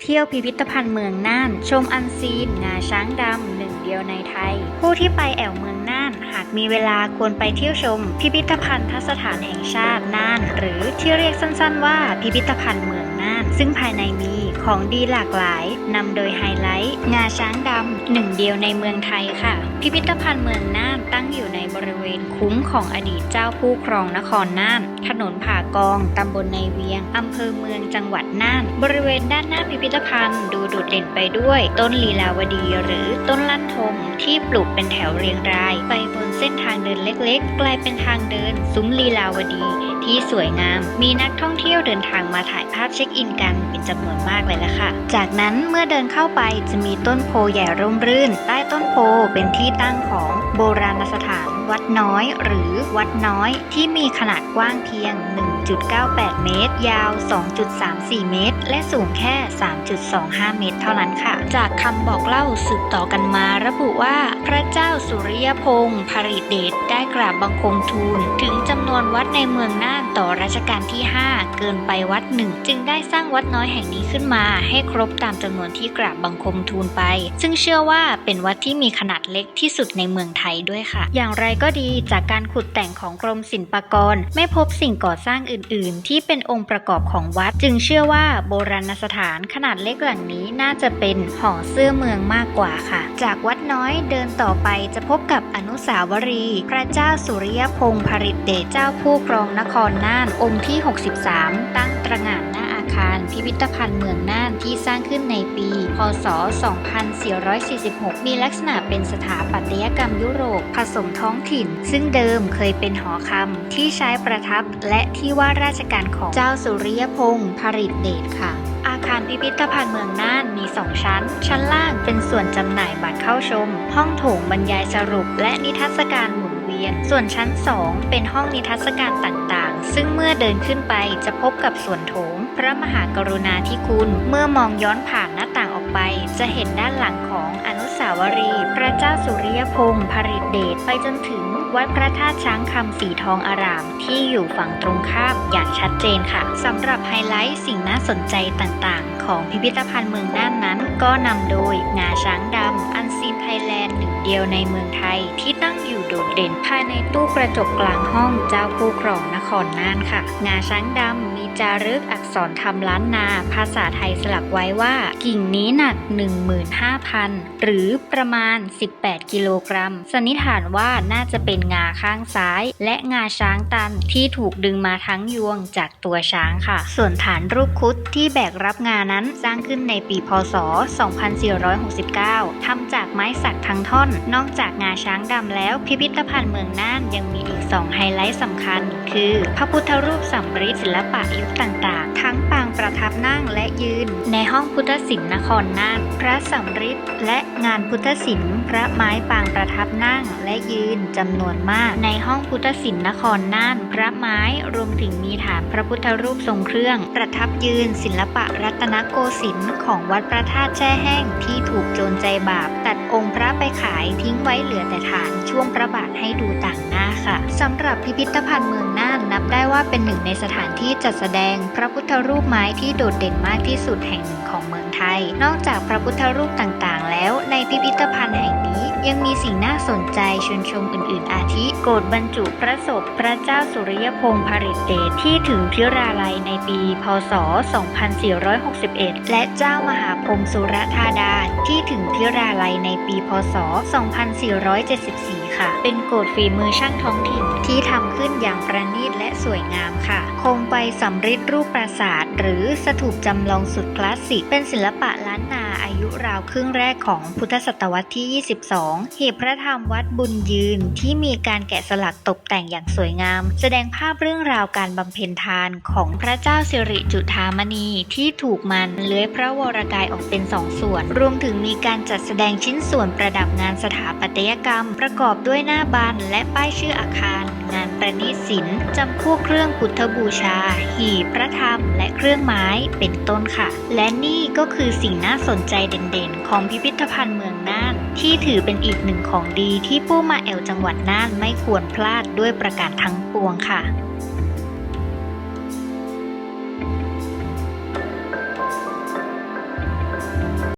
เที่ยวพิพิธภัณฑ์เมืองน่าน ชมอันซีนงาช้างดำหนึ่งเดียวในไทย ผู้ที่ไปแอวเมืองน่าน หากมีเวลาควรไปเที่ยวชม พิพิธภัณฑ์สถานแห่งชาติน่าน หรือที่เรียกสั้นๆว่าพิพิธภัณฑ์เมืองน่าน ซึ่งภายในมี ของดีหลากหลายนำโดยไฮไลท์ งาช้างดำหนึ่งเดียวในเมืองไทยค่ะ พิพิธภัณฑ์เมืองน่านตั้งอยู่ในบริเวณคุ้มของอดีตเจ้าผู้ครองนครน่าน ถนนผ่ากองตำบลในเวียงอำเภอเมืองจังหวัดน่าน บริเวณด้านหน้าพิพิธภัณฑ์ดูโดดเด่นไปด้วย ต้นลีลาวดีหรือต้นลั่นทมที่ปลูกเป็นแถวเรียงราย ไปบนเส้นทางเดินเล็กๆ กลายเป็นทางเดิน ซุ้มลีลาวดี ที่สวยงาม มีนักท่องเที่ยวเดินทางมาถ่ายภาพเช็คอินกันเป็นจำนวนมากเลยละค่ะ จากนั้นเมื่อเดินเข้าไปจะมีต้นโพใหญ่ร่มรื่น ใต้ต้นโพเป็นที่ตั้งของโบราณสถาน วัดน้อย หรือวัดน้อยที่มีขนาดกว้างเพียง 1.98 เมตร ยาว 2.34 เมตร และสูงแค่ 3.25 เมตร เท่านั้นค่ะ จากคำบอกเล่าสืบต่อกันมาระบุว่า พระเจ้าสุริยพงศ์ผริเดชได้กราบบังคมทูล ถึงจำนวนวัดในเมืองน่านต่อรัชกาลที่ 5 เกินไปวัดหนึ่ง จึงได้สร้างวัดน้อยแห่งนี้ขึ้นมาให้ครบตามจำนวนที่กราบบังคมทูลไป ซึ่งเชื่อว่าเป็นวัดที่มีขนาดเล็กที่สุดในเมืองไทยด้วยค่ะ อย่างไรก็ดีจากการขุดแต่งของกรมศิลปากร ไม่พบสิ่งก่อสร้างอื่นๆ ที่เป็นองค์ประกอบของวัด จึงเชื่อว่าโบราณสถานขนาดเล็กหลังนี้น่าจะเป็นหอเสื้อเมืองมากกว่าค่ะ จากวัดน้อยเดินต่อไปจะพบกับอนุสาวรีย์พระเจ้าสุริยพงศ์ผริตเดชเจ้าผู้ครองนครน่านองค์ที่ 63 ตั้งตระหง่าน คารพิพิธภัณฑ์เมืองน่านที่สร้างขึ้นในปี พศ 2446 มีลักษณะเป็นสถาปัตยกรรมยุโรปผสมท้องถิ่น ซึ่งเดิมเคยเป็นหอคำที่ใช้ประทับและที่ว่าราชการของเจ้าสุริยพงศ์ผริตเดชค่ะอาคารพิพิธภัณฑ์เมืองน่านมี 2 ชั้น ชั้นล่างเป็นส่วนจำหน่ายบัตรเข้าชม ห้องโถงบรรยายสรุปและนิทรรศการหมุน วียน ส่วนชั้น 2 เป็นห้องนิทรรศการต่างๆ ซึ่งเมื่อเดินขึ้นไปจะพบกับส่วนโถง พระมหากรุณาธิคุณ เมื่อมองย้อนผ่านหน้าต่างออกไป จะเห็นด้านหลังของอนุสาวรีย์พระเจ้าสุริยพงศ์ผริตเดชไปจนถึงวัดพระธาตุช้างคำสีทองอาราม ที่อยู่ฝั่งตรงข้ามอย่างชัดเจนค่ะสำหรับไฮไลท์สิ่งน่าสนใจต่างๆ ของพิพิธภัณฑ์เมืองน่านนั้น ก็นำโดยงาช้างดำอันซีนไทยแลนด์หนึ่ง เดียวในเมืองไทยที่ตั้งอยู่โดดเด่นภายในตู้กระจกกลางห้องเจ้าผู้ครองนครน่านค่ะ งาช้างดำมีจารึกอักษรทำล้านนา ภาษาไทยสลักไว้ว่า กิ่งนี้หนัก 15,000 หรือประมาณ 18 กิโลกรัม สันนิษฐานว่าน่าจะเป็นงาข้างซ้าย และงาช้างตันที่ถูกดึงมาทั้งยวงจากตัวช้างค่ะ ส่วนฐานรูปคุดที่แบกรับงานั้นสร้างขึ้นในปีพศ 2469 ทำจากไม้สักทั้งท่อนนอกจากงาช้างดำแล้วพิพิธภัณฑ์เมืองน่านยังมีอีก2ไฮไลท์สำคัญ คือ พระพุทธรูปสำริดศิลปะยุคต่างๆ ทั้งปางประทับนั่งและยืน ในห้องพุทธศิลป์นครน่าน พระสำริดและงานพุทธศิลป์พระไม้ปางประทับนั่งและยืนจำนวนมาก ในห้องพุทธศิลป์นครน่าน พระไม้รวมถึงมีฐานพระพุทธรูปทรงเครื่อง ประทับยืนศิลปะรัตนโกสินทร์ของวัดพระธาตุแช่แห้งที่ถูกโจรใจบาป ดองค์พระไปขายทิ้งไว้เหลือแต่ฐานช่วงพระบาทให้ดูต่างหน้าค่ะสำหรับพิพิธภัณฑ์เมืองน่านนับได้ว่าเป็นหนึ่งในสถานที่จัดแสดงพระพุทธรูปไม้ที่โดดเด่นมากที่สุดแห่งหนึ่งของเมืองไทย นอกจากพระพุทธรูปต่างๆ แล้วในพิพิธภัณฑ์แห่งนี้ยังมีสิ่งน่าสนใจชวนชมอื่น ๆ อาทิ โกรธบรรจุพระศพพระเจ้าสุริยพงศ์ผริตเดชที่ถึงพิราลัยในปี พศ 2461 และเจ้ามหาพรมสุรธาดาที่ถึงพิราลัยในปี พศ 2474 ค่ะ เป็นโกรธฝีมือช่างท้องถิ่นที่ทำขึ้นอย่างประณีตและสวยงามค่ะโคมไฟสำริดรูปปราสาทหรือสถูปจำลองสุดคลาสสิกเป็นศิลลปะล้านนาอายุราวครึ่งแรกของพุทธศตวรรษที่ 22 หีบพระธรรมวัดบุญยืนที่มีการแกะสลักตกแต่งอย่างสวยงาม แสดงภาพเรื่องราวการบำเพ็ญทานของพระเจ้าสิริจุธามณีที่ถูกมันเลื้อยพระวรกายออกเป็นสองส่วน รวมถึงมีการจัดแสดงชิ้นส่วนประดับงานสถาปัตยกรรม ประกอบด้วยหน้าบานและป้ายชื่ออาคาร งานประณีตศิลป์จำพวกเครื่องพุทธบูชา หีบพระธรรม และเครื่องไม้เป็นต้นค่ะ และนี่ก็คือสิ่งน่าสนใจเด่นๆ ของพิพิธภัณฑ์เมืองน่าน ที่ถือเป็นอีกหนึ่งของดีที่ผู้มาแอวจังหวัดน่านไม่ควรพลาดด้วยประการทั้งปวงค่ะ